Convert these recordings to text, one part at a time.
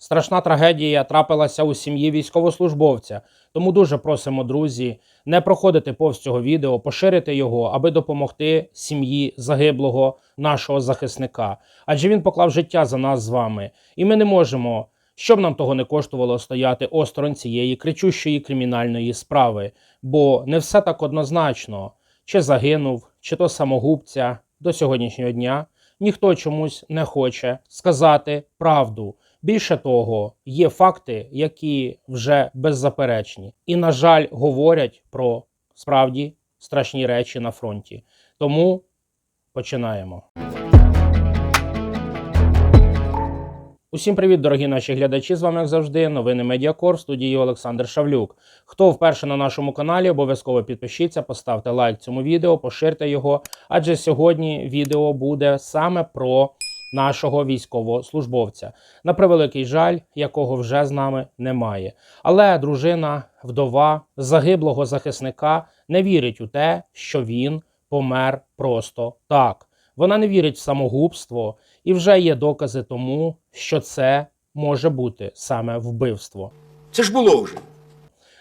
Страшна трагедія трапилася у сім'ї військовослужбовця. Тому дуже просимо, друзі, не проходити повз цього відео, поширити його, аби допомогти сім'ї загиблого нашого захисника. Адже він поклав життя за нас з вами, і ми не можемо, щоб нам того не коштувало, стояти осторонь цієї кричущої кримінальної справи. Бо не все так однозначно, чи загинув, чи то самогубця до сьогоднішнього дня. Ніхто чомусь не хоче сказати правду. Більше того, є факти, які вже беззаперечні, і, на жаль, говорять про справді страшні речі на фронті. Тому починаємо. Усім привіт, дорогі наші глядачі. З вами, як завжди, новини Медіакор в студії Олександр Шавлюк. Хто вперше на нашому каналі, обов'язково підпишіться, поставте лайк цьому відео, поширте його. Адже сьогодні відео буде саме про нашого військовослужбовця. На превеликий жаль, якого вже з нами немає. Але дружина, вдова загиблого захисника не вірить у те, що він помер просто так. Вона не вірить в самогубство, і вже є докази тому, що це може бути саме вбивство. Це ж було вже.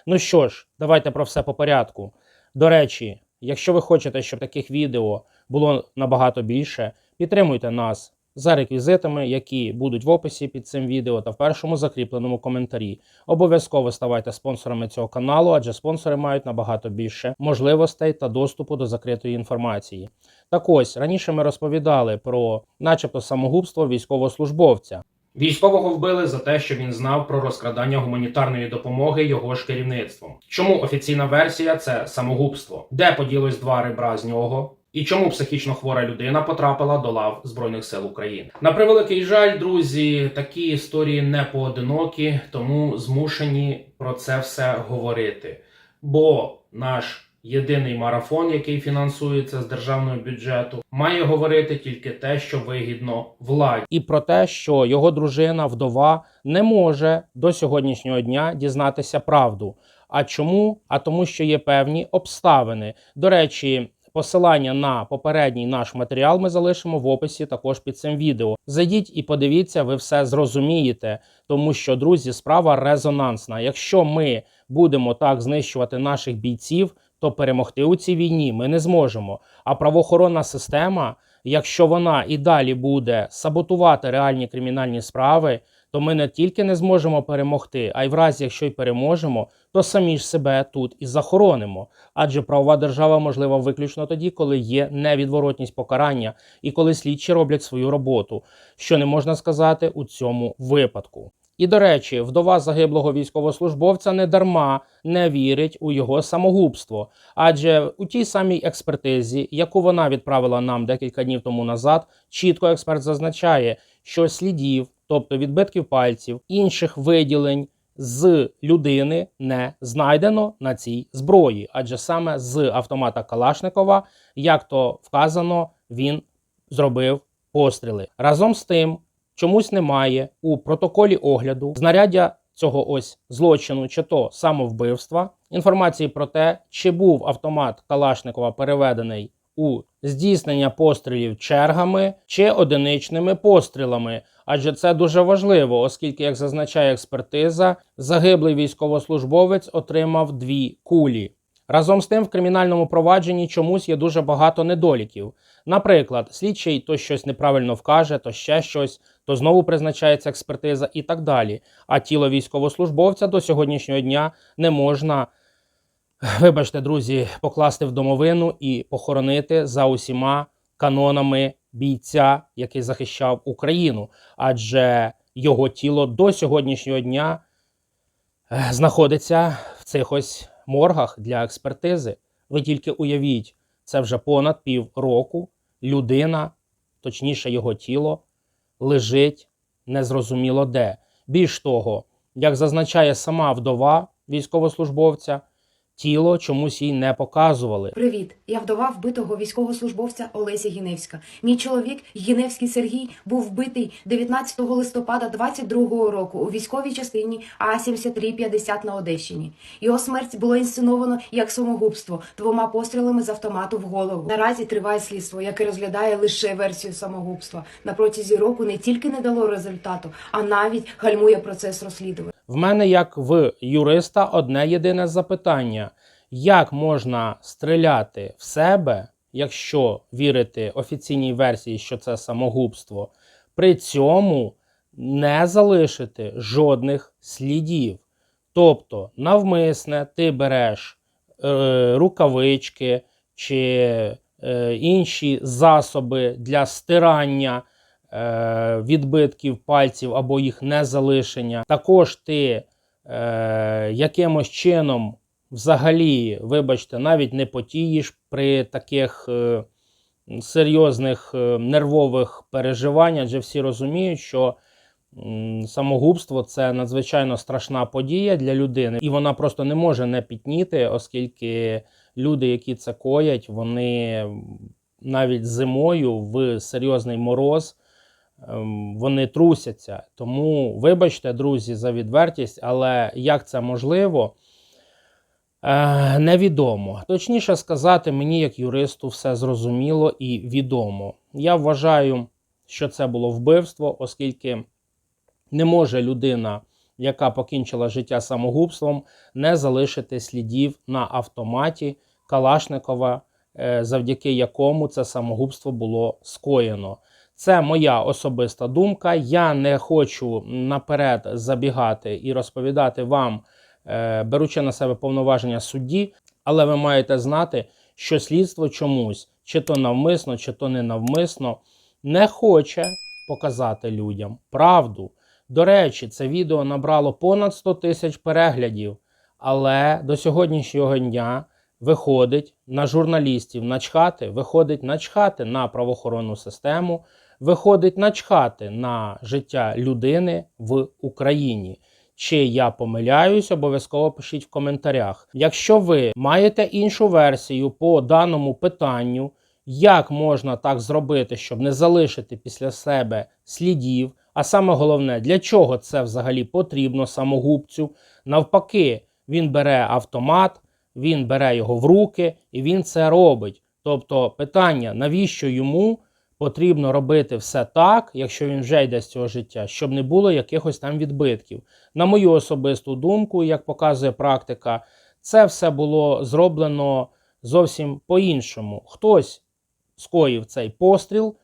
Ну що ж, давайте про все по порядку. До речі, якщо ви хочете, щоб таких відео було набагато більше, підтримуйте нас за реквізитами, які будуть в описі під цим відео та в першому закріпленому коментарі. Обов'язково ставайте спонсорами цього каналу, адже спонсори мають набагато більше можливостей та доступу до закритої інформації. Так ось раніше ми розповідали про, начебто, самогубство військовослужбовця. Військового вбили за те, що він знав про розкрадання гуманітарної допомоги його ж керівництвом. Чому офіційна версія це самогубство? Де поділось два ребра з нього? І чому психічно хвора людина потрапила до лав Збройних сил України? На превеликий жаль, друзі, такі історії не поодинокі, тому змушені про це все говорити. Бо наш єдиний марафон, який фінансується з державного бюджету, має говорити тільки те, що вигідно владі, і про те, що його дружина, вдова, не може до сьогоднішнього дня дізнатися правду. А чому? А тому, що є певні обставини. До речі. Посилання на попередній наш матеріал ми залишимо в описі також під цим відео. Зайдіть і подивіться, ви все зрозумієте, тому що, друзі, справа резонансна. Якщо ми будемо так знищувати наших бійців, то перемогти у цій війні ми не зможемо. А правоохоронна система, якщо вона і далі буде саботувати реальні кримінальні справи, то ми не тільки не зможемо перемогти, а й в разі, якщо й переможемо, то самі ж себе тут і захоронимо. Адже правова держава можлива виключно тоді, коли є невідворотність покарання і коли слідчі роблять свою роботу, що не можна сказати у цьому випадку. І до речі, вдова загиблого військовослужбовця не дарма не вірить у його самогубство, адже у тій самій експертизі, яку вона відправила нам декілька днів тому назад, чітко експерт зазначає, що слідів, тобто відбитків пальців, інших виділень з людини не знайдено на цій зброї, адже саме з автомата Калашникова, як то вказано, він зробив постріли. Разом з тим, чомусь немає у протоколі огляду знаряддя цього ось злочину, чи то самовбивства, інформації про те, чи був автомат Калашникова переведений у здійснення пострілів чергами чи одиничними пострілами. Адже це дуже важливо, оскільки, як зазначає експертиза, загиблий військовослужбовець отримав дві кулі. Разом з тим, в кримінальному провадженні чомусь є дуже багато недоліків. Наприклад, слідчий то щось неправильно вкаже, то ще щось, то знову призначається експертиза і так далі. А тіло військовослужбовця до сьогоднішнього дня не можна, вибачте, друзі, покласти в домовину і похоронити за усіма канонами бійця, який захищав Україну, адже його тіло до сьогоднішнього дня е, знаходиться в цих ось моргах для експертизи. Ви тільки уявіть, це вже понад пів року людина, точніше, його тіло, лежить незрозуміло де. Більш того, як зазначає сама вдова військовослужбовця, тіло чомусь їй не показували. Привіт, я вдова вбитого військовослужбовця Олеся Гіневська. Мій чоловік Гіневський Сергій був вбитий 19 листопада 22-го року у військовій частині А 7350 на Одещині. Його смерть було інсценовано як самогубство двома пострілами з автомату в голову. Наразі триває слідство, яке розглядає лише версію самогубства. На протязі року не тільки не дало результату, а навіть гальмує процес розслідування. В мене, як в юриста, одне єдине запитання: як можна стріляти в себе, якщо вірити офіційній версії, що це самогубство, при цьому не залишити жодних слідів? Тобто, навмисне ти береш е, рукавички чи е, інші засоби для стирання відбитків пальців або їх незалишення. Також ти е, якимось чином взагалі, вибачте, навіть не потієш при таких е, серйозних е, нервових переживаннях, адже всі розуміють, що самогубство це надзвичайно страшна подія для людини, і вона просто не може не пітніти, оскільки люди, які це коять, вони навіть зимою в серйозний мороз вони трусяться. Тому, вибачте, друзі, за відвертість, але як це можливо, е, невідомо. Точніше сказати, мені, як юристу, все зрозуміло і відомо. Я вважаю, що це було вбивство, оскільки не може людина, яка покінчила життя самогубством, не залишити слідів на автоматі Калашникова, е, завдяки якому це самогубство було скоєно. Це моя особиста думка. Я не хочу наперед забігати і розповідати вам, е, беручи на себе повноваження судді, але ви маєте знати, що слідство чомусь, чи то навмисно, чи то не навмисно, не хоче показати людям правду. До речі, це відео набрало понад 100 тисяч переглядів, але до сьогоднішнього дня виходить на журналістів начхати, виходить начхати на правоохоронну систему, виходить начхати на життя людини в Україні. Чи я помиляюсь, обов'язково пишіть в коментарях. Якщо ви маєте іншу версію по даному питанню, як можна так зробити, щоб не залишити після себе слідів? А саме головне, для чого це взагалі потрібно самогубцю? Навпаки, він бере автомат, він бере його в руки і він це робить. Тобто, питання, навіщо йому потрібно робити все так, якщо він вже йде з цього життя, щоб не було якихось там відбитків. На мою особисту думку, як показує практика, це все було зроблено зовсім по-іншому. Хтось скоїв цей постріл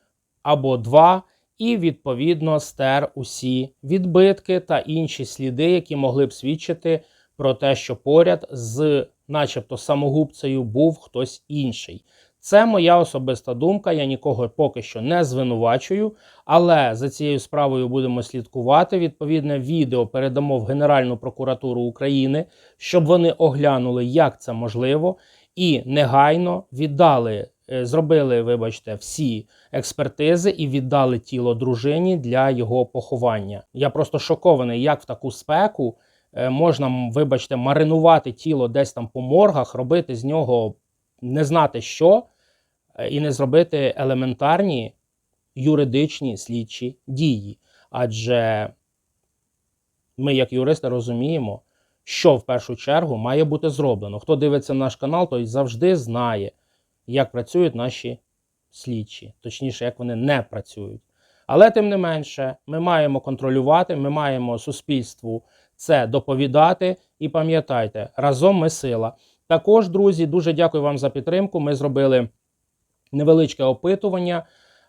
або два, і відповідно стер усі відбитки та інші сліди, які могли б свідчити про те, що поряд з, начебто, самогубцею був хтось інший. Це моя особиста думка. Я нікого поки що не звинувачую, але за цією справою будемо слідкувати. Відповідне відео передамо в Генеральну прокуратуру України, щоб вони оглянули, як це можливо, і негайно віддали, е, зробили, вибачте, всі експертизи і віддали тіло дружині для його поховання. Я просто шокований, як в таку спеку е, можна, вибачте, маринувати тіло десь там по моргах, робити з нього не знати що, і не зробити елементарні юридичні слідчі дії. Адже ми, як юристи, розуміємо, що в першу чергу має бути зроблено. Хто дивиться наш канал, той завжди знає, як працюють наші слідчі, точніше, як вони не працюють. Але тим не менше, ми маємо контролювати, ми маємо суспільству це доповідати. І пам'ятайте, разом ми сила. Також, друзі, дуже дякую вам за підтримку. Ми зробили невеличке опитування.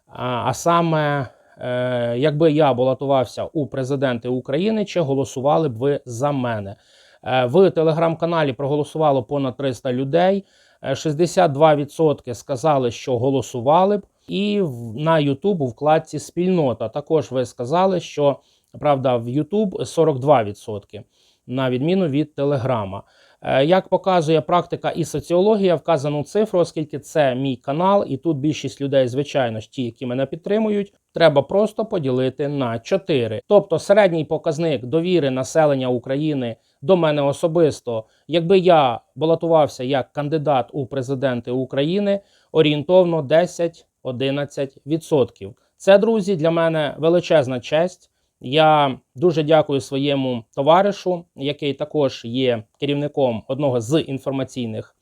А, саме, е, якби я балотувався у президенти України, чи голосували б ви за мене? Е, в телеграм-каналі проголосувало понад 300 людей. Е, 62% сказали, що голосували б. І на YouTube у вкладці спільнота також ви сказали, що правда в YouTube 42%, на відміну від Телеграма. Е, Як показує практика і соціологія, вказану цифру, оскільки це мій канал, і тут більшість людей, звичайно ж, ті, які мене підтримують, треба просто поділити на 4. Тобто середній показник довіри населення України до мене особисто, якби я балотувався як кандидат у президенти України, орієнтовно 10-11%. Це, друзі, для мене величезна честь. Я дуже дякую своєму товаришу, який також є керівником одного з інформаційних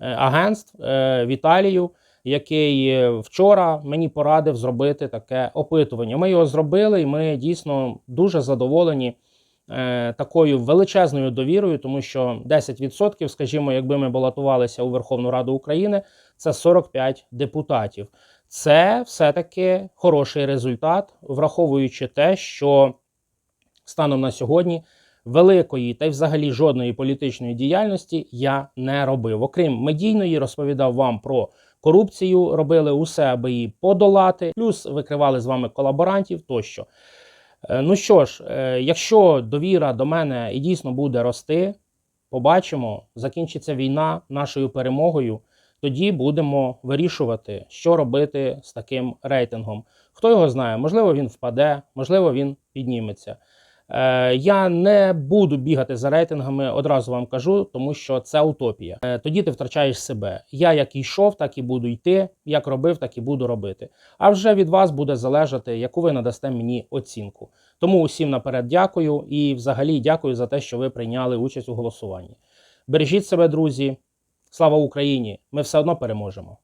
е, агентств е, Віталію, який е, вчора мені порадив зробити таке опитування. Ми його зробили, і ми дійсно дуже задоволені такою величезною довірою, тому що 10%, скажімо, якби ми балотувалися у Верховну Раду України, це 45 депутатів. Це все-таки хороший результат, враховуючи те, що станом на сьогодні великої та й взагалі жодної політичної діяльності я не робив. Окрім медійної, розповідав вам про корупцію, робили усе, аби її подолати, плюс викривали з вами колаборантів тощо. Е, Ну що ж, е, якщо довіра до мене і дійсно буде рости, побачимо, закінчиться війна нашою перемогою. Тоді будемо вирішувати, що робити з таким рейтингом. Хто його знає, можливо, він впаде, можливо, він підніметься. Е, я не буду бігати за рейтингами, одразу вам кажу, тому що це утопія. Е, тоді ти втрачаєш себе. Я як йшов, так і буду йти. Як робив, так і буду робити. А вже від вас буде залежати, яку ви надасте мені оцінку. Тому усім наперед дякую і взагалі дякую за те, що ви прийняли участь у голосуванні. Бережіть себе, друзі. Слава Україні! Ми все одно переможемо.